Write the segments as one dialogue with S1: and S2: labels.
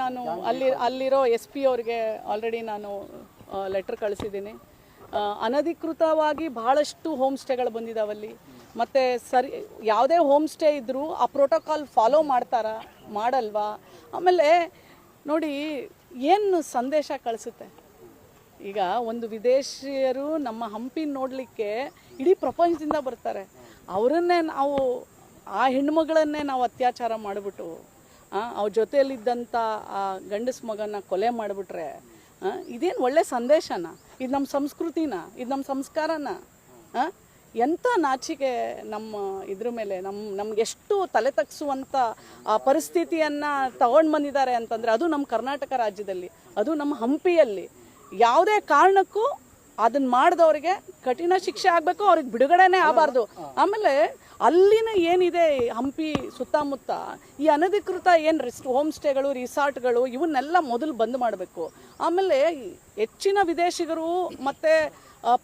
S1: ನಾನು ಅಲ್ಲಿ ಅಲ್ಲಿರೋ ಎಸ್ ಪಿ ಅವ್ರಿಗೆ ಆಲ್ರೆಡಿ ನಾನು ಲೆಟ್ರ್ ಕಳಿಸಿದ್ದೀನಿ. ಅನಧಿಕೃತವಾಗಿ ಭಾಳಷ್ಟು ಹೋಮ್ ಸ್ಟೇಗಳು ಬಂದಿದಾವಲ್ಲಿ. ಮತ್ತು ಸರಿ ಯಾವುದೇ ಹೋಮ್ ಸ್ಟೇ ಇದ್ದರೂ ಆ ಪ್ರೋಟೋಕಾಲ್ ಫಾಲೋ ಮಾಡ್ತಾರಾ ಮಾಡಲ್ವಾ? ಆಮೇಲೆ ನೋಡಿ ಏನು ಸಂದೇಶ ಕಳಿಸುತ್ತೆ? ಈಗ ಒಂದು ವಿದೇಶಿಯರು ನಮ್ಮ ಹಂಪಿ ನೋಡಲಿಕ್ಕೆ ಇಡೀ ಪ್ರಪಂಚದಿಂದ ಬರ್ತಾರೆ. ಅವರನ್ನೇ ನಾವು ಆ ಹೆಣ್ಮಗಳನ್ನೇ ನಾವು ಅತ್ಯಾಚಾರ ಮಾಡಿಬಿಟ್ಟು ಅವ್ರ ಜೊತೆಯಲ್ಲಿದ್ದಂಥ ಆ ಗಂಡಸು ಮಗನ ಕೊಲೆ ಮಾಡಿಬಿಟ್ರೆ ಇದೇನು ಒಳ್ಳೆ ಸಂದೇಶನ? ಇದು ನಮ್ಮ ಸಂಸ್ಕೃತಿನ? ಇದು ನಮ್ಮ ಸಂಸ್ಕಾರನ? ಎಂಥ ನಾಚಿಕೆ ನಮ್ಮ ಇದ್ರ ಮೇಲೆ ನಮ್ಮ ನಮ್ಗೆ ಎಷ್ಟು ತಲೆ ತಗ್ಸುವಂಥ ಆ ಪರಿಸ್ಥಿತಿಯನ್ನು ತಗೊಂಡು ಬಂದಿದ್ದಾರೆ ಅಂತಂದರೆ ಅದು ನಮ್ಮ ಕರ್ನಾಟಕ ರಾಜ್ಯದಲ್ಲಿ, ಅದು ನಮ್ಮ ಹಂಪಿಯಲ್ಲಿ. ಯಾವುದೇ ಕಾರಣಕ್ಕೂ ಅದನ್ನ ಮಾಡಿದವ್ರಿಗೆ ಕಠಿಣ ಶಿಕ್ಷೆ ಆಗಬೇಕು ಅವ್ರಿಗೆ ಬಿಡುಗಡೆನೇ ಆಗಬಾರ್ದು. ಆಮೇಲೆ ಅಲ್ಲಿನ ಏನಿದೆ ಹಂಪಿ ಸುತ್ತಮುತ್ತ ಈ ಅನಧಿಕೃತ ಏನು ರೆಸ್ಟ್ ಹೋಮ್ ಸ್ಟೇಗಳು ರಿಸಾರ್ಟ್ಗಳು ಇವನ್ನೆಲ್ಲ ಮೊದಲು ಬಂದ್ ಮಾಡಬೇಕು. ಆಮೇಲೆ ಹೆಚ್ಚಿನ ವಿದೇಶಿಗರು ಮತ್ತು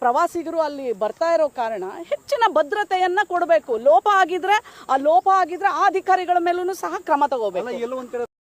S1: ಪ್ರವಾಸಿಗರು ಅಲ್ಲಿ ಬರ್ತಾ ಇರೋ ಕಾರಣ ಹೆಚ್ಚಿನ ಭದ್ರತೆಯನ್ನ ಕೊಡಬೇಕು. ಲೋಪ ಆಗಿದ್ರೆ ಆ ಲೋಪ ಆಗಿದ್ರೆ ಆ ಅಧಿಕಾರಿಗಳ ಮೇಲೂ ಸಹ ಕ್ರಮ ತಗೋಬೇಕು.